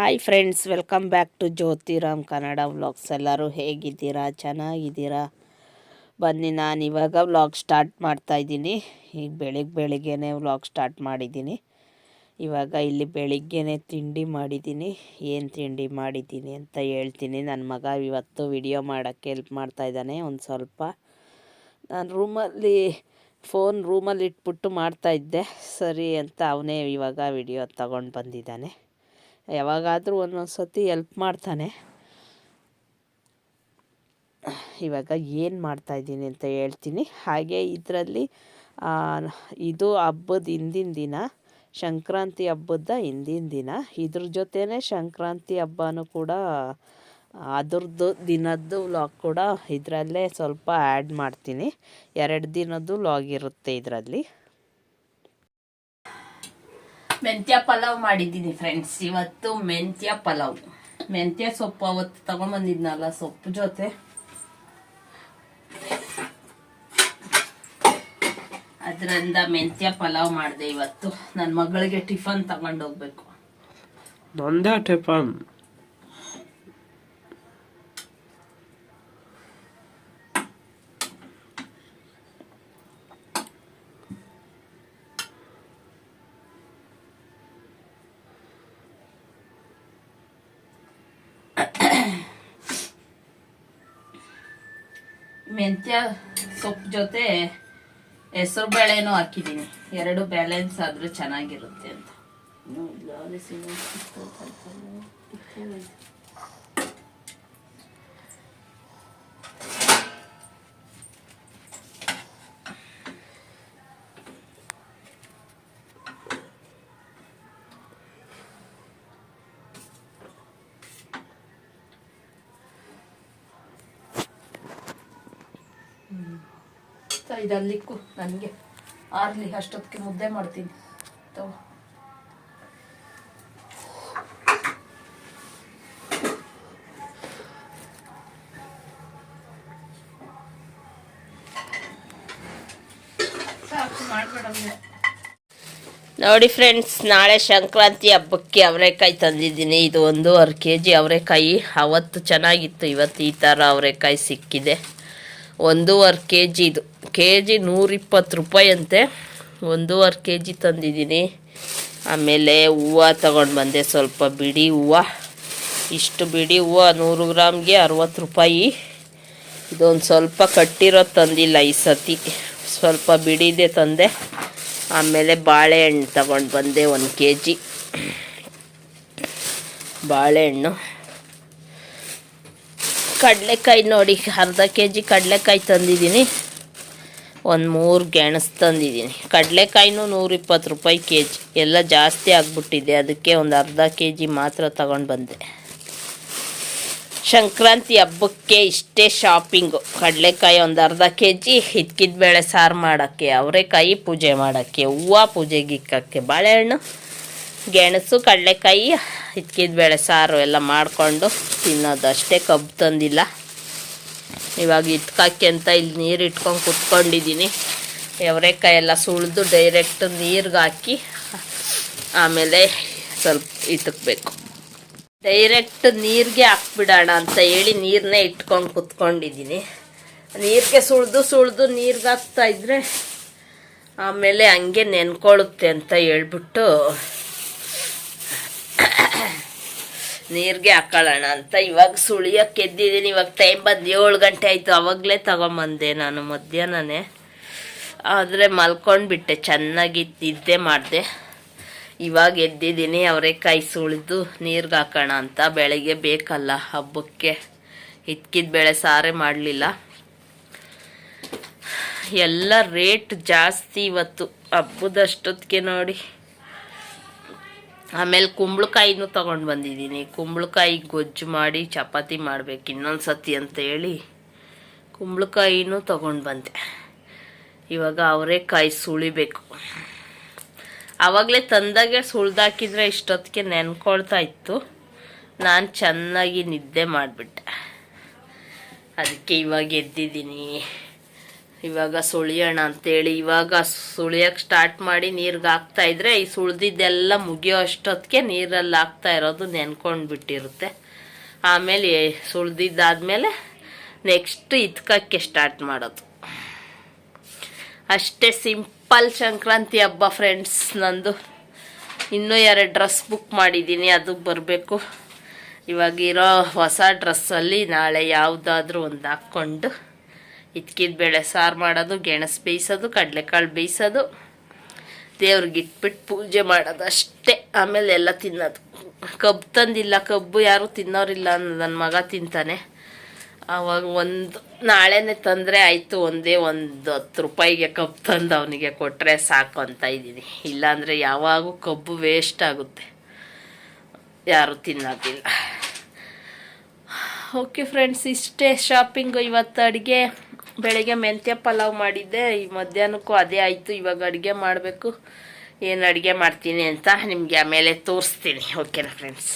Hi friends welcome back to Jyothiram Kannada vlogs ಎಲ್ಲರೂ ಹೇಗಿದ್ದೀರಾ? ಚೆನ್ನಾಗಿದ್ದೀರಾ? ಬನ್ನಿ, ನಾನು ಇವಾಗ ವ್ಲಾಗ್ ಸ್ಟಾರ್ಟ್ ಮಾಡ್ತಾ ಇದ್ದೀನಿ. ಈಗ ಬೆಳಿಗ್ಗೆ ಬೆಳಿಗ್ಗೆನೇ ವ್ಲಾಗ್ ಸ್ಟಾರ್ಟ್ ಮಾಡಿದ್ದೀನಿ. ಇವಾಗ ಇಲ್ಲಿ ಬೆಳಿಗ್ಗೆನೇ ತಿಂಡಿ ಮಾಡಿದ್ದೀನಿ. ಏನು ತಿಂಡಿ ಮಾಡಿದ್ದೀನಿ ಅಂತ ಹೇಳ್ತೀನಿ. ನನ್ನ ಮಗ ಇವತ್ತು ವಿಡಿಯೋ ಮಾಡೋಕ್ಕೆ ಹೆಲ್ಪ್ ಮಾಡ್ತಾ ಇದ್ದಾನೆ. ಒಂದು ಸ್ವಲ್ಪ ನಾನು ರೂಮಲ್ಲಿ ಫೋನ್ ರೂಮಲ್ಲಿ ಇಟ್ಬಿಟ್ಟು ಮಾಡ್ತಾಯಿದ್ದೆ ಸರಿ ಅಂತ ಅವನೇ ಇವಾಗ ವಿಡಿಯೋ ತಗೊಂಡು ಬಂದಿದ್ದಾನೆ. ಯಾವಾಗಾದರೂ ಒಂದೊಂದು ಸತಿ ಎಲ್ಪ್ ಮಾಡ್ತಾನೆ. ಇವಾಗ ಏನು ಮಾಡ್ತಾಯಿದ್ದೀನಿ ಅಂತ ಹೇಳ್ತೀನಿ. ಹಾಗೆ ಇದರಲ್ಲಿ ಇದು ಹಬ್ಬದ ಹಿಂದಿನ ದಿನ, ಸಂಕ್ರಾಂತಿ ಹಬ್ಬದ ಹಿಂದಿನ ದಿನ. ಇದ್ರ ಜೊತೆನೇ ಸಂಕ್ರಾಂತಿ ಹಬ್ಬನೂ ಕೂಡ, ಅದ್ರದ್ದು ದಿನದ್ದು ವ್ಲಾಗ್ ಕೂಡ ಇದರಲ್ಲೇ ಸ್ವಲ್ಪ ಆ್ಯಡ್ ಮಾಡ್ತೀನಿ. ಎರಡು ದಿನದ್ದು ವ್ಲಾಗ್ ಇರುತ್ತೆ ಇದರಲ್ಲಿ. ಮೆಂತ್ಯ ಪಲಾವ್ ಮಾಡಿದ್ದೀನಿ ಫ್ರೆಂಡ್ಸ್ ಇವತ್ತು ಮೆಂತ್ಯ ಪಲಾವ್. ಮೆಂತ್ಯ ಸೊಪ್ಪು ಅವತ್ತು ತಗೊಂಡ್ಬಂದಿದ್ನಲ್ಲ ಸೊಪ್ಪು ಜೊತೆ. ಅದರಿಂದ ಮೆಂತ್ಯ ಪಲಾವ್ ಮಾಡಿದೆ ಇವತ್ತು. ನನ್ನ ಮಗಳಿಗೆ ಟಿಫನ್ ತಗೊಂಡೋಗ್ಬೇಕು ನಂದೇ ಟಿಫನ್ ಮೆಂತ್ಯ ಸೊಪ್ಪು ಜೊತೆ ಹೆಸರು ಬೇಳೆನೂ ಹಾಕಿದ್ದೀನಿ ಎರಡು ಬ್ಯಾಲೆನ್ಸ್ ಆದರೂ ಚೆನ್ನಾಗಿರುತ್ತೆ ಅಂತ. ಇದಲ್ಲಿಕ್ಕು ನನಗೆ ಆರಲಿ, ಅಷ್ಟೊತ್ತಿಗೆ ಮುದ್ದೆ ಮಾಡ್ತೀನಿ. ತಗೋ. ನೋಡಿ ಫ್ರೆಂಡ್ಸ್ ನಾಳೆ ಸಂಕ್ರಾಂತಿ ಹಬ್ಬಕ್ಕೆ ಅವರೆಕಾಯಿ ತಂದಿದ್ದೀನಿ. ಇದು ಒಂದೂವರೆ ಕೆ ಜಿ ಅವರೆಕಾಯಿ. ಅವತ್ತು ಚೆನ್ನಾಗಿತ್ತು. ಇವತ್ತು ಈ ಥರ ಅವರೆಕಾಯಿ ಸಿಕ್ಕಿದೆ. ಒಂದೂವರೆ ಕೆ ಜಿ ಇದು. ಕೆ ಜಿ ನೂರಿಪ್ಪತ್ತು ರೂಪಾಯಿ ಅಂತೆ ಒಂದೂವರೆ ಕೆ ಜಿ ತಂದಿದ್ದೀನಿ. ಆಮೇಲೆ ಹೂವು ತಗೊಂಡು ಬಂದೆ ಸ್ವಲ್ಪ ಬಿಡಿ ಹೂವು. ಇಷ್ಟು ಬಿಡಿ ಹೂವು ನೂರು ಗ್ರಾಮ್ಗೆ ಅರವತ್ತು ರೂಪಾಯಿ. ಇದೊಂದು ಸ್ವಲ್ಪ ಕಟ್ಟಿರೋದು ತಂದಿಲ್ಲ ಈ ಸತಿ. ಸ್ವಲ್ಪ ಬಿಡಿದೆ ತಂದೆ. ಆಮೇಲೆ ಬಾಳೆಹಣ್ಣು ತಗೊಂಡು ಬಂದೆ ಒಂದು ಕೆ ಜಿ ಬಾಳೆಹಣ್ಣು. ಕಡಲೆಕಾಯಿ ನೋಡಿ, ಅರ್ಧ ಕೆ ಜಿ ಕಡಲೆಕಾಯಿ ತಂದಿದ್ದೀನಿ. ಒಂದು ಮೂರು ಗೆಣಸು ತಂದಿದ್ದೀನಿ. ಕಡಲೆಕಾಯಿನೂ ನೂರಿಪ್ಪತ್ತು ರೂಪಾಯಿ ಕೆ ಜಿ ಎಲ್ಲ ಜಾಸ್ತಿ ಆಗಿಬಿಟ್ಟಿದೆ. ಅದಕ್ಕೆ ಒಂದು ಅರ್ಧ ಕೆ ಜಿ ಮಾತ್ರ ತಗೊಂಡು ಬಂದೆ. ಸಂಕ್ರಾಂತಿ ಹಬ್ಬಕ್ಕೆ ಇಷ್ಟೇ ಶಾಪಿಂಗು ಕಡಲೆಕಾಯಿ ಒಂದು ಅರ್ಧ ಕೆ ಜಿ ಹಿತ್ಕಿದ ಬೇಳೆ ಸಾರು ಮಾಡೋಕ್ಕೆ, ಅವರೆಕಾಯಿ ಪೂಜೆ ಮಾಡೋಕ್ಕೆ, ಹೂವು ಪೂಜೆಗೆ ಇಕ್ಕಕ್ಕೆ, ಬಾಳೆಹಣ್ಣು, ಗೆಣಸು, ಕಡಲೆಕಾಯಿ ಹಿತ್ಕಿದ ಬೇಳೆ ಸಾರು ಎಲ್ಲ ಮಾಡಿಕೊಂಡು ತಿನ್ನೋದು ಅಷ್ಟೇ ಕಬ್ಬು ತಂದಿಲ್ಲ. ಇವಾಗ ಇಟ್ಕಾಕಿ ಅಂತ ಇಲ್ಲಿ ನೀರು ಇಟ್ಕೊಂಡು ಕುತ್ಕೊಂಡಿದ್ದೀನಿ ಎವರೆಕಾಯಿ ಎಲ್ಲ ಸುಳಿದು ಡೈರೆಕ್ಟ್ ನೀರಿಗೆ ಹಾಕಿ ಆಮೇಲೆ ಸ್ವಲ್ಪ ಇಟ್ಕಬೇಕು. ಡೈರೆಕ್ಟ್ ನೀರಿಗೆ ಹಾಕ್ಬಿಡೋಣ ಅಂತ ಹೇಳಿ ನೀರನ್ನೇ ಇಟ್ಕೊಂಡು ಕುತ್ಕೊಂಡಿದ್ದೀನಿ ನೀರಿಗೆ ಸುಳಿದು ಸುಳಿದು ನೀರಿಗೆ ಹಾಕ್ತಾ ಇದ್ರೆ ಆಮೇಲೆ ಹಂಗೆ ನೆನ್ಕೊಳ್ಳುತ್ತೆ ಅಂತ ಹೇಳ್ಬಿಟ್ಟು ನೀರಿಗೆ ಹಾಕೊಳ್ಳೋಣ ಅಂತ. ಇವಾಗ ಸುಳಿಯೋಕೆ ಎದ್ದಿದ್ದೀನಿ. ಇವಾಗ ಟೈಮ್ ಬಂದು ಏಳು ಗಂಟೆ ಆಯಿತು. ಅವಾಗಲೇ ತಗೊಂಬಂದೆ ನಾನು ಮಧ್ಯಾಹ್ನನೇ. ಆದರೆ ಮಲ್ಕೊಂಡ್ಬಿಟ್ಟೆ. ಚೆನ್ನಾಗಿ ಇದ್ದೆ ಮಾಡಿದೆ. ಇವಾಗ ಎದ್ದಿದ್ದೀನಿ. ಅವರೆಕಾಯಿ ಸುಳಿದು ನೀರಿಗೆ ಹಾಕೋಣ ಅಂತ. ಬೆಳಗ್ಗೆ ಬೇಕಲ್ಲ ಹಬ್ಬಕ್ಕೆ. ಇದ್ಕಿದ ಬೆಳೆ ಸಾರೇ ಮಾಡಲಿಲ್ಲ. ಎಲ್ಲ ರೇಟ್ ಜಾಸ್ತಿ ಇವತ್ತು. ಹಬ್ಬದಷ್ಟೊತ್ತಿಗೆ ನೋಡಿ. ಆಮೇಲೆ ಕುಂಬಳಕಾಯಿನೂ ತೊಗೊಂಡು ಬಂದಿದ್ದೀನಿ. ಕುಂಬಳಕಾಯಿ ಗೊಜ್ಜು ಮಾಡಿ ಚಪಾತಿ ಮಾಡಬೇಕು ಇನ್ನೊಂದು ಸತಿ ಅಂತ ಹೇಳಿ ಕುಂಬಳಕಾಯಿನೂ ತೊಗೊಂಡು ಬಂದೆ. ಇವಾಗ ಅವರೇಕಾಯಿ ಸುಳಿಬೇಕು. ಆವಾಗಲೇ ತಂದಾಗೆ ಸುಳ್ದಾಕಿದ್ರೆ ಇಷ್ಟೊತ್ತಿಗೆ ನೆನ್ಕೊಳ್ತಾ ಇತ್ತು. ನಾನು ಚೆನ್ನಾಗಿ ನಿದ್ದೆ ಮಾಡಿಬಿಟ್ಟೆ. ಅದಕ್ಕೆ ಇವಾಗ ಎದ್ದಿದ್ದೀನಿ. ಇವಾಗ ಸುಳಿಯೋಣ ಅಂತೇಳಿ, ಇವಾಗ ಸುಳಿಯಕ್ಕೆ ಸ್ಟಾರ್ಟ್ ಮಾಡಿ ನೀರ್ಗೆ ಹಾಕ್ತಾ ಇದ್ರೆ, ಈ ಸುಳ್ದಿದ್ದೆಲ್ಲ ಮುಗಿಯೋ ಅಷ್ಟೊತ್ತಿಗೆ ನೀರಲ್ಲಿ ಹಾಕ್ತಾ ಇರೋದು ನೆನ್ಕೊಂಡು ಬಿಟ್ಟಿರುತ್ತೆ ಆಮೇಲೆ ಸುಳ್ದಿದ್ದಾದ್ಮೇಲೆ ನೆಕ್ಸ್ಟ್ ಇದ್ಕಕ್ಕೆ ಸ್ಟಾರ್ಟ್ ಮಾಡೋದು. ಅಷ್ಟೇ ಸಿಂಪಲ್ ಸಂಕ್ರಾಂತಿ ಹಬ್ಬ ಫ್ರೆಂಡ್ಸ್ ನಂದು. ಇನ್ನೂ ಎರಡು ಡ್ರೆಸ್ ಬುಕ್ ಮಾಡಿದ್ದೀನಿ ಅದು ಬರಬೇಕು. ಇವಾಗಿರೋ ಹೊಸ ಡ್ರೆಸ್ಸಲ್ಲಿ ನಾಳೆ ಯಾವುದಾದ್ರೂ ಒಂದು ಹಾಕ್ಕೊಂಡು. ಇಟ್ಕಿದ ಬೇಳೆ ಸಾರು ಮಾಡೋದು, ಗೆಣಸು ಬೇಯಿಸೋದು, ಕಡಲೆಕಾಳು ಬೇಯಿಸೋದು. ದೇವ್ರಿಗೆ ಇಟ್ಬಿಟ್ಟು ಪೂಜೆ ಮಾಡೋದು ಅಷ್ಟೇ. ಆಮೇಲೆ ಎಲ್ಲ ತಿನ್ನೋದು. ಕಬ್ಬು ತಂದಿಲ್ಲ, ಕಬ್ಬು ಯಾರೂ ತಿನ್ನೋರಿಲ್ಲ ನನ್ನ ಮಗ ತಿಂತಾನೆ. ಅವಾಗ ಒಂದು ನಾಳೆನೇ ತಂದರೆ ಆಯಿತು, ಒಂದೇ ಒಂದು ಹತ್ತು ರೂಪಾಯಿಗೆ ಕಬ್ಬು ತಂದು ಅವನಿಗೆ ಕೊಟ್ಟರೆ ಸಾಕು ಅಂತ ಇದ್ದೀನಿ. ಇಲ್ಲಾಂದರೆ ಯಾವಾಗೂ ಕಬ್ಬು ವೇಸ್ಟ್ ಆಗುತ್ತೆ. ಯಾರು ತಿನ್ನೋದಿಲ್ಲ. ಓಕೆ ಫ್ರೆಂಡ್ಸ್ ಇಷ್ಟೇ ಶಾಪಿಂಗು ಇವತ್ತು ಅಡುಗೆ. ಬೆಳಗ್ಗೆ ಮೆಂತ್ಯ ಪಲಾವ್ ಮಾಡಿದ್ದೆ. ಈ ಮಧ್ಯಾಹ್ನಕ್ಕೂ ಅದೇ ಆಯಿತು. ಇವಾಗ ಅಡುಗೆ ಮಾಡಬೇಕು. ಏನು ಅಡುಗೆ ಮಾಡ್ತೀನಿ ಅಂತ ನಿಮಗೆ ಆಮೇಲೆ ತೋರಿಸ್ತೀನಿ. ಓಕೆನಾ ಫ್ರೆಂಡ್ಸ್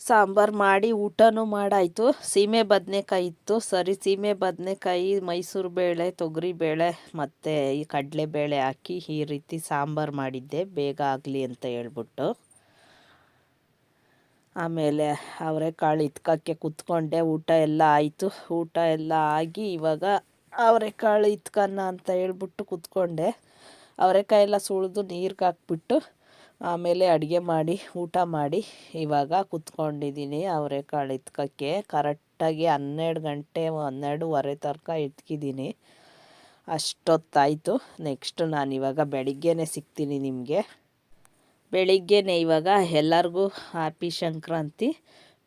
ಸಾಂಬಾರು ಮಾಡಿ, ಊಟನೂ ಮಾಡಾಯಿತು. ಸೀಮೆ ಬದನೆಕಾಯಿ ಇತ್ತು. ಸರಿ, ಸೀಮೆ ಬದನೆಕಾಯಿ, ಮೈಸೂರು ಬೇಳೆ, ತೊಗರಿ ಬೇಳೆ, ಮತ್ತು ಈ ಕಡಲೆಬೇಳೆ ಹಾಕಿ ಈ ರೀತಿ ಸಾಂಬಾರು ಮಾಡಿದ್ದೆ. ಬೇಗ ಆಗಲಿ ಅಂತ ಹೇಳ್ಬಿಟ್ಟು. ಆಮೇಲೆ ಅವರೆಕಾಳು ಇತ್ಕಕ್ಕೆ ಕುತ್ಕೊಂಡೆ, ಊಟ ಎಲ್ಲ ಆಯಿತು. ಊಟ ಎಲ್ಲ ಆಗಿ ಇವಾಗ ಅವರೆಕಾಳು ಇತ್ಕನ್ನ ಅಂತ ಹೇಳ್ಬಿಟ್ಟು ಕುತ್ಕೊಂಡೆ. ಅವರೆಕಾಯಿ ಎಲ್ಲ ಸುಳಿದು ನೀರಿಗೆ ಹಾಕ್ಬಿಟ್ಟು ಆಮೇಲೆ ಅಡುಗೆ ಮಾಡಿ, ಊಟ ಮಾಡಿ ಇವಾಗ ಕುತ್ಕೊಂಡಿದ್ದೀನಿ ಅವರೆಕಾಳು ಇತ್ಕಕ್ಕೆ. ಕರೆಕ್ಟಾಗಿ ಹನ್ನೆರಡು ಗಂಟೆ, ಹನ್ನೆರಡುವರೆ ತನಕ ಇಟ್ಕಿದ್ದೀನಿ ಅಷ್ಟೊತ್ತಾಯಿತು. ನೆಕ್ಸ್ಟ್ ಇವಾಗ ಬೆಳಿಗ್ಗೆನೇ ಸಿಗ್ತೀನಿ ನಿಮಗೆ. ಬೆಳಿಗ್ಗೆನೇ ಇವಾಗ ಎಲ್ಲರಿಗೂ ಹ್ಯಾಪಿ ಸಂಕ್ರಾಂತಿ.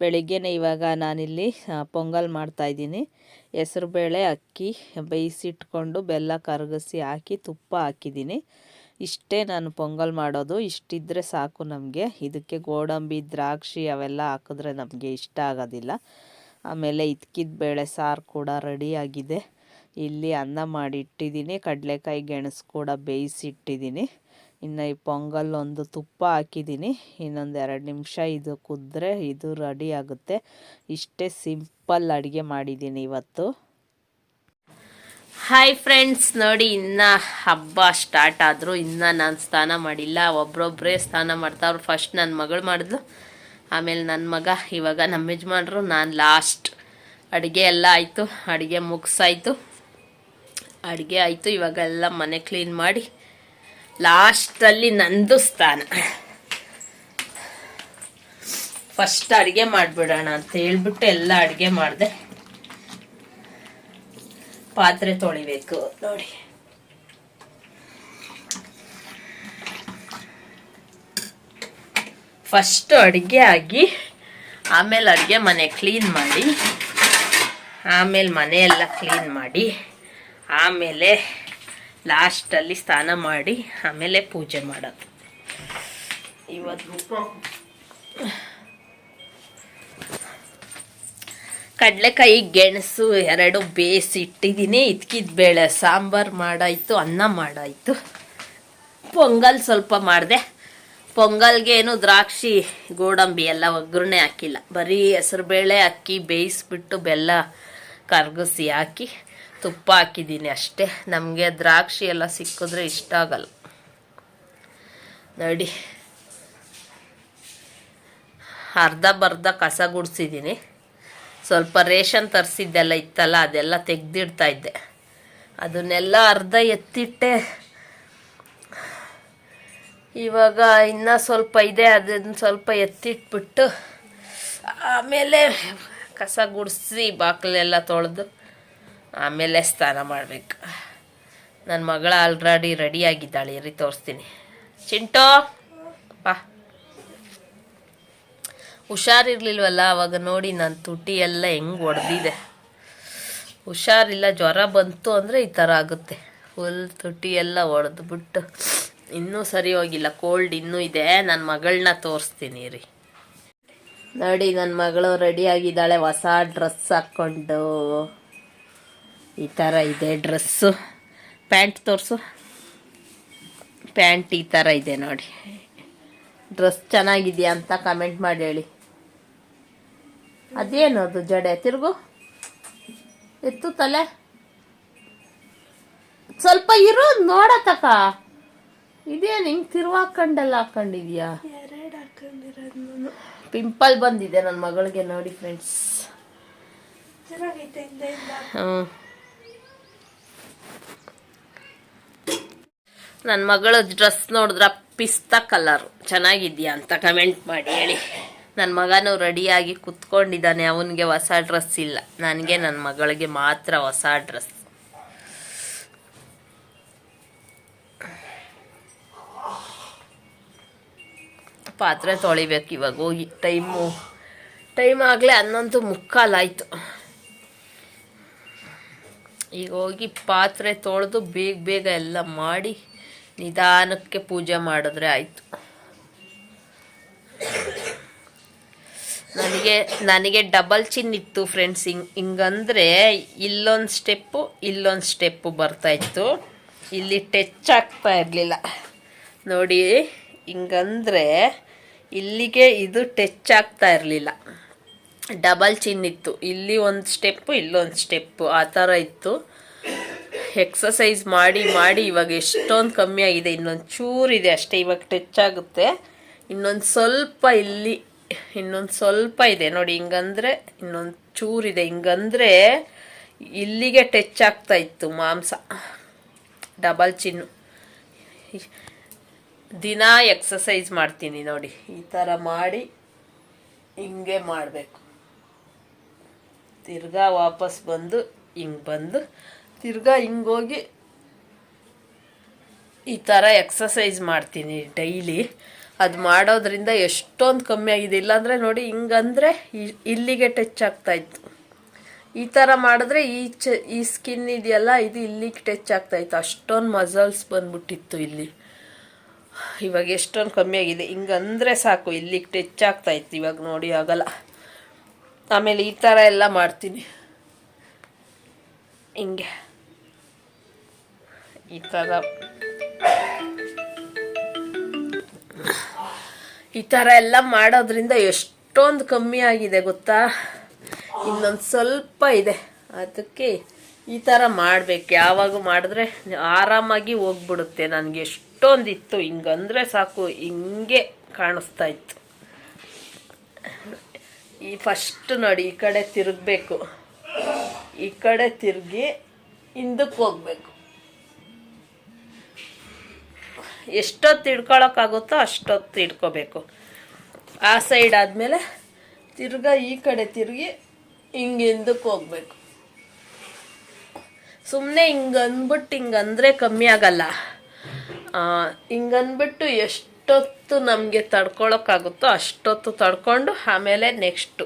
ಬೆಳಿಗ್ಗೆನೇ ಇವಾಗ ನಾನಿಲ್ಲಿ ಪೊಂಗಲ್ ಮಾಡ್ತಾಯಿದ್ದೀನಿ ಹೆಸರುಬೇಳೆ ಅಕ್ಕಿ ಬೇಯಿಸಿಟ್ಕೊಂಡು ಬೆಲ್ಲ ಕರಗಿಸಿ ಹಾಕಿ ತುಪ್ಪ ಹಾಕಿದ್ದೀನಿ. ಇಷ್ಟೇ ನಾನು ಪೊಂಗಲ್ ಮಾಡೋದು. ಇಷ್ಟಿದ್ರೆ ಸಾಕು ನಮಗೆ. ಇದಕ್ಕೆ ಗೋಡಂಬಿ, ದ್ರಾಕ್ಷಿ ಅವೆಲ್ಲ ಹಾಕಿದ್ರೆ ನಮಗೆ ಇಷ್ಟ ಆಗೋದಿಲ್ಲ. ಆಮೇಲೆ ಇದ್ಕಿದ ಬೇಳೆ ಸಾರು ಕೂಡ ರೆಡಿಯಾಗಿದೆ ಇಲ್ಲಿ ಅನ್ನ ಮಾಡಿ ಇಟ್ಟಿದ್ದೀನಿ ಕಡಲೆಕಾಯಿ ಗೆಣಸು ಕೂಡ ಬೇಯಿಸಿ ಇಟ್ಟಿದ್ದೀನಿ ಇನ್ನು ಈ ಪೊಂಗಲ್ ಒಂದು ತುಪ್ಪ ಹಾಕಿದ್ದೀನಿ. ಇನ್ನೊಂದು ಎರಡು ನಿಮಿಷ ಇದು ಕುದ್ರೆ ಇದು ರೆಡಿ ಆಗುತ್ತೆ. ಇಷ್ಟೇ ಸಿಂಪಲ್ ಅಡುಗೆ ಮಾಡಿದ್ದೀನಿ ಇವತ್ತು. ಹಾಯ್ ಫ್ರೆಂಡ್ಸ್ ನೋಡಿ ಇನ್ನ ಹಬ್ಬ ಸ್ಟಾರ್ಟ್ ಆದರೂ ಇನ್ನು ನಾನು ಸ್ನಾನ ಮಾಡಿಲ್ಲ. ಒಬ್ರೊಬ್ಬರೇ ಸ್ನಾನ ಮಾಡ್ತಾವ್ರು ಫಸ್ಟ್ ನನ್ನ ಮಗಳು ಮಾಡಿದ್ಲು. ಆಮೇಲೆ ನನ್ನ ಮಗ, ಇವಾಗ ನಮ್ಮ ಯಜಮಾನ್ರು, ನಾನು ಲಾಸ್ಟ್ ಅಡುಗೆ ಎಲ್ಲ ಆಯಿತು. ಅಡುಗೆ ಮುಗಿಸಾಯ್ತು. ಅಡುಗೆ ಆಯಿತು, ಇವಾಗೆಲ್ಲ ಮನೆ ಕ್ಲೀನ್ ಮಾಡಿ ಲಾಸ್ಟಲ್ಲಿ ನಂದು ಸ್ಥಾನ. ಫಸ್ಟ್ ಅಡುಗೆ ಮಾಡಿಬಿಡೋಣ ಅಂತ ಹೇಳ್ಬಿಟ್ಟು ಎಲ್ಲ ಅಡುಗೆ ಮಾಡಿದೆ. ಪಾತ್ರೆ ತೊಳಿಬೇಕು. ನೋಡಿ. ಫಸ್ಟ್ ಅಡುಗೆ ಆಗಿ ಆಮೇಲೆ ಅಡುಗೆ ಮನೆ ಕ್ಲೀನ್ ಮಾಡಿ. ಆಮೇಲೆ ಮನೆಯೆಲ್ಲ ಕ್ಲೀನ್ ಮಾಡಿ. ಆಮೇಲೆ ಲಾಸ್ಟಲ್ಲಿ ಸ್ನಾನ ಮಾಡಿ ಆಮೇಲೆ ಪೂಜೆ ಮಾಡೋದು. ಇವತ್ತು ಕಡಲೆಕಾಯಿ ಗೆಣಸು ಎರಡು ಬೇಯಿಸಿ ಇಟ್ಟಿದ್ದೀನಿ. ಇದ್ಕಿದ ಬೇಳೆ ಸಾಂಬಾರು ಮಾಡಾಯಿತು ಅನ್ನ ಮಾಡಾಯಿತು. ಪೊಂಗಲ್ ಸ್ವಲ್ಪ ಮಾಡಿದೆ. ಪೊಂಗಲ್ಗೆ ಏನು ದ್ರಾಕ್ಷಿ ಗೋಡಂಬಿ ಎಲ್ಲ ಒಗ್ಗರಣೆ ಹಾಕಿಲ್ಲ. ಬರೀ ಹೆಸರುಬೇಳೆ ಅಕ್ಕಿ ಬೇಯಿಸ್ಬಿಟ್ಟು ಬೆಲ್ಲ ಕರಗಿಸಿ ಹಾಕಿ ತುಪ್ಪ ಹಾಕಿದ್ದೀನಿ ಅಷ್ಟೇ. ನಮಗೆ ದ್ರಾಕ್ಷಿ ಎಲ್ಲ ಸಿಕ್ಕಿದ್ರೆ ಇಷ್ಟ ಆಗಲ್ಲ. ನೋಡಿ. ಅರ್ಧ ಬರ್ಧ ಕಸ ಗುಡಿಸಿದ್ದೀನಿ. ಸ್ವಲ್ಪ ರೇಷನ್ ತರಿಸಿದ್ದೆಲ್ಲ ಇತ್ತಲ್ಲ, ಅದೆಲ್ಲ ತೆಗೆದಿಡ್ತಾ ಇದ್ದೆ. ಅದನ್ನೆಲ್ಲ ಅರ್ಧ ಎತ್ತಿಟ್ಟೆ. ಇವಾಗ ಇನ್ನೂ ಸ್ವಲ್ಪ ಇದೆ, ಅದನ್ನು ಸ್ವಲ್ಪ ಎತ್ತಿಟ್ಬಿಟ್ಟು ಆಮೇಲೆ ಕಸ ಗುಡಿಸಿ ಬಾಗಿಲೆಲ್ಲ ತೊಳೆದು. ಆಮೇಲೆ ಸ್ನಾನ ಮಾಡಬೇಕು. ನನ್ನ ಮಗಳ ಆಲ್ರೆಡಿ ರೆಡಿ ಆಗಿದ್ದಾಳೆ ಇರಿ ತೋರಿಸ್ತೀನಿ. ಚಿಂಟೋ, ಬಾ. ಹುಷಾರಿರ್ಲಿಲ್ವಲ್ಲ, ಅವಾಗ ನೋಡಿ ನನ್ನ ತುಟಿ ಎಲ್ಲ ಹೆಂಗೆ ಒಡೆದಿದೆ. ಹುಷಾರಿಲ್ಲ, ಜ್ವರ ಬಂತು ಅಂದರೆ ಈ ಥರ ಆಗುತ್ತೆ. ಫುಲ್ ತುಟಿ ಎಲ್ಲ ಒಡೆದ್ಬಿಟ್ಟು ಇನ್ನೂ ಸರಿ ಹೋಗಿಲ್ಲ ಕೋಲ್ಡ್ ಇನ್ನೂ ಇದೆ. ನನ್ನ ಮಗಳನ್ನ ತೋರಿಸ್ತೀನಿ ರೀ ನೋಡಿ ನನ್ನ ಮಗಳು ರೆಡಿ ಆಗಿದ್ದಾಳೆ, ಹೊಸ ಡ್ರೆಸ್ ಹಾಕ್ಕೊಂಡು. ಈ ಥರ ಇದೆ ಡ್ರೆಸ್ಸು. ಪ್ಯಾಂಟ್ ತೋರಿಸು. ಪ್ಯಾಂಟ್ ಈ ಥರ ಇದೆ ನೋಡಿ. ಡ್ರೆಸ್ ಚೆನ್ನಾಗಿದೆಯಾ ಅಂತ ಕಮೆಂಟ್ ಮಾಡಿ ಹೇಳಿ. ಅದೇನು ಅದು ಜಡೆ? ತಿರುಗು. ಎತ್ತು ತಲೆ. ಸ್ವಲ್ಪ ಇರೋ ನೋಡತಕ್ಕ ಇದೇನು ಹಿಂಗ್ ತಿರುವಾಕೊಂಡೆಲ್ಲ ಹಾಕೊಂಡಿದ್ಯಾ? ಎರಡು ಹಾಕೊಂಡಿರೋದು ನಾನು. ಪಿಂಪಲ್ ಬಂದಿದೆ ನನ್ನ ಮಗಳಿಗೆ ನೋಡಿ ಫ್ರೆಂಡ್ಸ್ ಚೆನ್ನಾಗೈತೆ ನನ್ನ ಮಗಳ ಡ್ರೆಸ್ ನೋಡಿದ್ರ ಪಿಸ್ತಾ ಕಲರ್ ಚೆನ್ನಾಗಿದ್ಯಾ ಅಂತ ಕಮೆಂಟ್ ಮಾಡಿ ಹೇಳಿ. ನನ್ನ ಮಗನು ರೆಡಿಯಾಗಿ ಕುತ್ಕೊಂಡಿದ್ದಾನೆ. ಅವನಿಗೆ ಹೊಸ ಡ್ರೆಸ್ ಇಲ್ಲ. ನನಗೆ ನನ್ನ ಮಗಳಿಗೆ ಮಾತ್ರ ಹೊಸ ಡ್ರೆಸ್ ಪಾತ್ರೆ ತೊಳಿಬೇಕು ಇವಾಗ. ಹೋಗಿ ಟೈಮು ಟೈಮ್ ಆಗಲೇ ಹನ್ನೊಂದು ಮುಕ್ಕಾಲಾಯಿತು ಈಗ ಹೋಗಿ ಪಾತ್ರೆ ತೊಳೆದು ಬೇಗ ಬೇಗ ಎಲ್ಲ ಮಾಡಿ ನಿಧಾನಕ್ಕೆ ಪೂಜೆ ಮಾಡಿದ್ರೆ ಆಯಿತು. ನನಗೆ ನನಗೆ ಡಬಲ್ ಚಿನ್ ಇತ್ತು ಫ್ರೆಂಡ್ಸ್ ಹಿಂಗೆ, ಹಿಂಗಂದ್ರೆ ಇಲ್ಲೊಂದು ಸ್ಟೆಪ್ಪು ಇಲ್ಲೊಂದು ಸ್ಟೆಪ್ಪು ಬರ್ತಾಯಿತ್ತು ಇಲ್ಲಿ ಟಚ್ ಆಗ್ತಾ ಇರಲಿಲ್ಲ. ನೋಡಿ, ಹಿಂಗಂದ್ರೆ ಇಲ್ಲಿಗೆ ಇದು ಟಚ್ ಆಗ್ತಾ ಇರಲಿಲ್ಲ. ಡಬಲ್ ಚಿನ್ ಇತ್ತು. ಇಲ್ಲಿ ಒಂದು ಸ್ಟೆಪ್ಪು ಇಲ್ಲೊಂದು ಸ್ಟೆಪ್ಪು ಆ ಥರ ಇತ್ತು. ಎಕ್ಸಸೈಸ್ ಮಾಡಿ ಮಾಡಿ ಇವಾಗ ಎಷ್ಟೊಂದು ಕಮ್ಮಿ ಆಗಿದೆ. ಇನ್ನೊಂದು ಚೂರು ಇದೆ ಅಷ್ಟೇ. ಇವಾಗ ಟಚ್ ಆಗುತ್ತೆ. ಇನ್ನೊಂದು ಸ್ವಲ್ಪ ಇಲ್ಲಿ, ಇನ್ನೊಂದು ಸ್ವಲ್ಪ ಇದೆ. ನೋಡಿ, ಹಿಂಗಂದ್ರೆ ಇನ್ನೊಂದು ಚೂರಿದೆ ಹಿಂಗಂದ್ರೆ ಇಲ್ಲಿಗೆ ಟಚ್ ಆಗ್ತಾ ಇತ್ತು ಮಾಂಸ. ಡಬಲ್ ಚಿನ್ನು ದಿನ ಎಕ್ಸಸೈಸ್ ಮಾಡ್ತೀನಿ ನೋಡಿ. ಈ ಥರ ಮಾಡಿ ಹಿಂಗೆ ಮಾಡಬೇಕು. ತಿರ್ಗಾ ವಾಪಸ್ ಬಂದು ಹಿಂಗೆ ಬಂದು ತಿರ್ಗಾ ಹಿಂಗೋಗಿ ಈ ಥರ ಎಕ್ಸಸೈಸ್ ಮಾಡ್ತೀನಿ ಡೈಲಿ ಅದು ಮಾಡೋದ್ರಿಂದ ಎಷ್ಟೊಂದು ಕಮ್ಮಿ ಆಗಿದೆ. ಇಲ್ಲಾಂದರೆ ನೋಡಿ ಹಿಂಗಂದರೆ ಇಲ್ಲಿಗೆ ಟಚ್ ಆಗ್ತಾಯಿತ್ತು ಈ ಥರ ಮಾಡಿದ್ರೆ ಈ ಚ, ಈ ಸ್ಕಿನ್ ಇದೆಯಲ್ಲ, ಇದು ಇಲ್ಲಿಗೆ ಟಚ್ ಆಗ್ತಾಯಿತ್ತು ಅಷ್ಟೊಂದು ಮಸಲ್ಸ್ ಬಂದ್ಬಿಟ್ಟಿತ್ತು ಇಲ್ಲಿ. ಇವಾಗ ಎಷ್ಟೊಂದು ಕಮ್ಮಿ ಆಗಿದೆ. ಹಿಂಗಂದರೆ ಸಾಕು, ಇಲ್ಲಿಗೆ ಟಚ್ ಆಗ್ತಾಯಿತ್ತು ಇವಾಗ ನೋಡಿ ಆಗಲ್ಲ. ಆಮೇಲೆ ಈ ಥರ ಎಲ್ಲ ಮಾಡ್ತೀನಿ. ಹಿಂಗೆ. ಈ ಥರ ಈ ಥರ ಎಲ್ಲ ಮಾಡೋದ್ರಿಂದ ಎಷ್ಟೊಂದು ಕಮ್ಮಿ ಆಗಿದೆ ಗೊತ್ತಾ? ಇನ್ನೊಂದು ಸ್ವಲ್ಪ ಇದೆ. ಅದಕ್ಕೆ ಈ ಥರ ಮಾಡಬೇಕು. ಯಾವಾಗ ಮಾಡಿದ್ರೆ ಆರಾಮಾಗಿ ಹೋಗ್ಬಿಡುತ್ತೆ. ನನಗೆ ಎಷ್ಟೊಂದಿತ್ತು. ಹಿಂಗಂದ್ರೆ ಸಾಕು, ಹಿಂಗೆ ಕಾಣಿಸ್ತಾ ಇತ್ತು. ಈ ಫಸ್ಟ್ ನೋಡಿ, ಈ ಕಡೆ ತಿರುಗಬೇಕು. ಈ ಕಡೆ ತಿರುಗಿ ಹಿಂದಕ್ಕೆ ಹೋಗ್ಬೇಕು. ಎಷ್ಟೊತ್ತು ಹಿಡ್ಕೊಳಕ್ಕಾಗುತ್ತೋ ಅಷ್ಟೊತ್ತು ಹಿಡ್ಕೋಬೇಕು. ಆ ಸೈಡ್ ಆದಮೇಲೆ ತಿರ್ಗಾ ಈ ಕಡೆ ತಿರುಗಿ ಹಿಂಗೆ ಹಿಂದಕ್ಕೆ ಹೋಗ್ಬೇಕು. ಸುಮ್ಮನೆ ಹಿಂಗೆ ಅಂದ್ಬಿಟ್ಟು ಹಿಂಗೆ ಅಂದರೆ ಕಮ್ಮಿ ಆಗಲ್ಲ. ಹಿಂಗೆ ಅಂದ್ಬಿಟ್ಟು ಎಷ್ಟೊತ್ತು ನಮಗೆ ತಡ್ಕೊಳಕ್ಕಾಗುತ್ತೋ ಅಷ್ಟೊತ್ತು ತಡ್ಕೊಂಡು ಆಮೇಲೆ ನೆಕ್ಸ್ಟು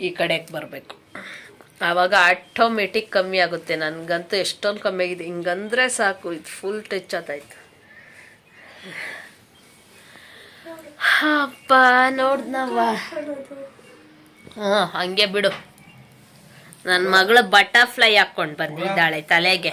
ಈ ಕಡೆಗೆ ಬರಬೇಕು. ಆವಾಗ ಆಟೋಮೆಟಿಕ್ ಕಮ್ಮಿ ಆಗುತ್ತೆ. ನನಗಂತೂ ಎಷ್ಟೊಂದು ಕಮ್ಮಿ ಆಗಿದೆ. ಹಿಂಗಂದ್ರೆ ಸಾಕು. ಇದು ಫುಲ್ ಟಚ್ ಆತಾಯ್ತು ಅಪ್ಪ ನೋಡ್ದವ ಹಾಂ, ಹಂಗೆ ಬಿಡು. ನನ್ನ ಮಗಳು ಬಟರ್ಫ್ಲೈ ಹಾಕ್ಕೊಂಡು ಬಂದಿದ್ದಾಳೆ ತಲೆಗೆ.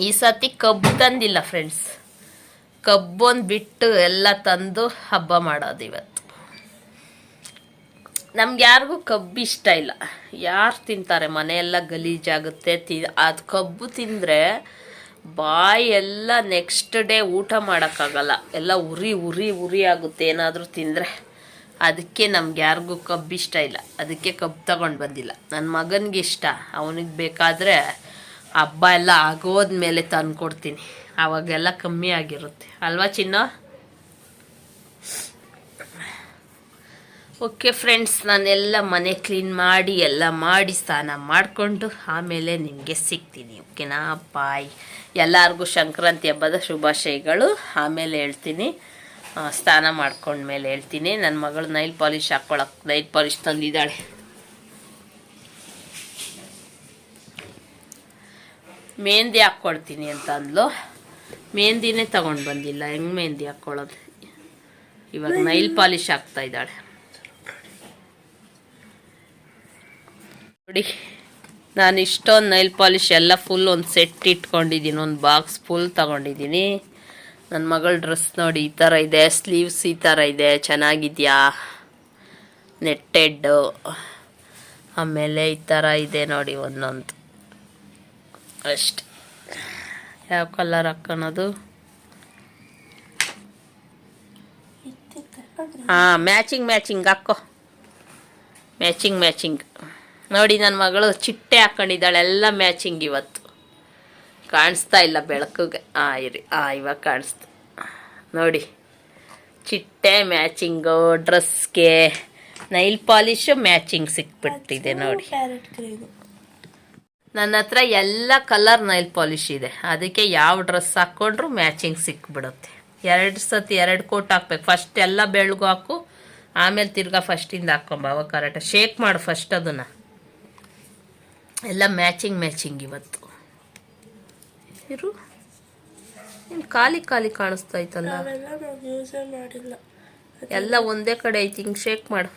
ಈ ಸತಿ ಕಬ್ಬು ತಂದಿಲ್ಲ ಫ್ರೆಂಡ್ಸ್ ಕಬ್ಬೊಂದು ಬಿಟ್ಟು ಎಲ್ಲ ತಂದು ಹಬ್ಬ ಮಾಡೋದು ಇವತ್ತು. ನಮ್ಗೆ ಯಾರಿಗೂ ಕಬ್ಬು ಇಷ್ಟ ಇಲ್ಲ. ಯಾರು ತಿಂತಾರೆ? ಮನೆಯೆಲ್ಲ ಗಲೀಜಾಗುತ್ತೆ. ತಿ, ಅದು ಕಬ್ಬು ತಿಂದರೆ ಬಾಯಿ ಎಲ್ಲ ನೆಕ್ಸ್ಟ್ ಡೇ ಊಟ ಮಾಡೋಕ್ಕಾಗಲ್ಲ. ಎಲ್ಲ ಉರಿ ಉರಿ ಉರಿ ಆಗುತ್ತೆ ಏನಾದರೂ ತಿಂದರೆ. ಅದಕ್ಕೆ ನಮ್ಗೆ ಯಾರಿಗೂ ಕಬ್ಬು ಇಷ್ಟ ಇಲ್ಲ. ಅದಕ್ಕೆ ಕಬ್ಬು ತಗೊಂಡು ಬಂದಿಲ್ಲ. ನನ್ನ ಮಗನಿಗೆ ಇಷ್ಟ. ಅವನಿಗೆ ಬೇಕಾದರೆ ಹಬ್ಬ ಎಲ್ಲ ಆಗೋದ್ಮೇಲೆ ತಂದು ಕೊಡ್ತೀನಿ ಆವಾಗೆಲ್ಲ ಕಮ್ಮಿ ಆಗಿರುತ್ತೆ. ಅಲ್ವಾ ಚಿನ್ನ? ಓಕೆ ಫ್ರೆಂಡ್ಸ್ ನಾನೆಲ್ಲ ಮನೆ ಕ್ಲೀನ್ ಮಾಡಿ, ಎಲ್ಲ ಮಾಡಿ ಸ್ನಾನ ಮಾಡಿಕೊಂಡು ಆಮೇಲೆ ನಿಮಗೆ ಸಿಗ್ತೀನಿ. ಓಕೆನಾ ಬಾಯ್ ಎಲ್ಲರಿಗೂ ಸಂಕ್ರಾಂತಿ ಹಬ್ಬದ ಶುಭಾಶಯಗಳು. ಆಮೇಲೆ ಹೇಳ್ತೀನಿ. ಸ್ನಾನ ಮಾಡ್ಕೊಂಡ್ಮೇಲೆ ಹೇಳ್ತೀನಿ. ನನ್ನ ಮಗಳು ನೈಲ್ ಪಾಲಿಶ್ ಹಾಕ್ಕೊಳಕ್ಕೆ ನೈಲ್ ಪಾಲಿಶ್ ತಂದಿದ್ದಾಳೆ. ಮೆಹಂದಿ ಹಾಕ್ಕೊಡ್ತೀನಿ ಅಂತ ಅಂದ್ಲು ಮೆಹಂದಿನೇ ತಗೊಂಡು ಬಂದಿಲ್ಲ. ಹೆಂಗೆ ಮೆಹಂದಿ ಹಾಕ್ಕೊಳ್ಳೋದು ಇವಾಗ ನೈಲ್ ಪಾಲಿಶ್ ಹಾಕ್ತಾ ಇದ್ದಾಳೆ. ನೋಡಿ ನಾನು ಇಷ್ಟೊಂದು ನೈಲ್ ಪಾಲಿಶ್ ಎಲ್ಲ ಫುಲ್ ಒಂದು ಸೆಟ್ ಇಟ್ಕೊಂಡಿದ್ದೀನಿ. ಒಂದು ಬಾಕ್ಸ್ ಫುಲ್ ತಗೊಂಡಿದ್ದೀನಿ. ನನ್ನ ಮಗಳ ಡ್ರೆಸ್ ನೋಡಿ ಈ ಥರ ಇದೆ. ಸ್ಲೀವ್ಸ್ ಈ ಥರ ಇದೆ. ಚೆನ್ನಾಗಿದೆಯಾ? ನೆಟ್ಟೆಡ್ ಆಮೇಲೆ ಈ ಥರ ಇದೆ ನೋಡಿ ಒಂದೊಂದು. ಅಷ್ಟೆ. ಯಾವ ಕಲರ್ ಹಾಕೋಣದು ಹಾಂ, ಮ್ಯಾಚಿಂಗ್ ಮ್ಯಾಚಿಂಗ್, ಹಾಕೋ. Matching matching. ನೋಡಿ ನನ್ನ ಮಗಳು ಚಿಟ್ಟೆ ಹಾಕೊಂಡಿದ್ದಾಳೆ, ಎಲ್ಲ ಮ್ಯಾಚಿಂಗ್ ಇವತ್ತು. ಕಾಣಿಸ್ತಾ ಇಲ್ಲ ಬೆಳಕಿಗೆ. ಹಾಂ ಇರಿ. ಹಾಂ ಇವಾಗ ಕಾಣಿಸ್ತು. ನೋಡಿ, ಚಿಟ್ಟೆ ಮ್ಯಾಚಿಂಗು, ಡ್ರೆಸ್ಗೆ, ನೈಲ್ ಪಾಲಿಶು, ಮ್ಯಾಚಿಂಗ್ ಸಿಕ್ಬಿಟ್ಟಿದೆ ನೋಡಿ. ನನ್ನ ಹತ್ರ ಎಲ್ಲ ಕಲರ್ ನೈಲ್ ಪಾಲಿಶ್ ಇದೆ. ಅದಕ್ಕೆ ಯಾವ ಡ್ರೆಸ್ ಹಾಕ್ಕೊಂಡ್ರು ಮ್ಯಾಚಿಂಗ್ ಸಿಕ್ಬಿಡುತ್ತೆ. ಎರಡು ಸತಿ ಎರಡು ಕೋಟ್ ಹಾಕ್ಬೇಕು. ಫಸ್ಟ್ ಎಲ್ಲ ಬೆಳಗು ಹಾಕು ಆಮೇಲೆ ತಿರ್ಗಾ ಫಸ್ಟಿಂದ ಹಾಕೊಂಬ. ಅವಾಗ ಕರೆಕ್ಟ್ ಶೇಕ್ ಮಾಡು ಫಸ್ಟ್ ಅದನ್ನು. ಎಲ್ಲ ಮ್ಯಾಚಿಂಗ್ ಮ್ಯಾಚಿಂಗ್ ಇವತ್ತು. ಇರು. ಏನು ಖಾಲಿ ಖಾಲಿ ಕಾಣಿಸ್ತಾ ಐತಲ್ಲ? ಎಲ್ಲ ಒಂದೇ ಕಡೆ ಐತಿ. ಹಿಂಗೆ ಶೇಕ್ ಮಾಡು.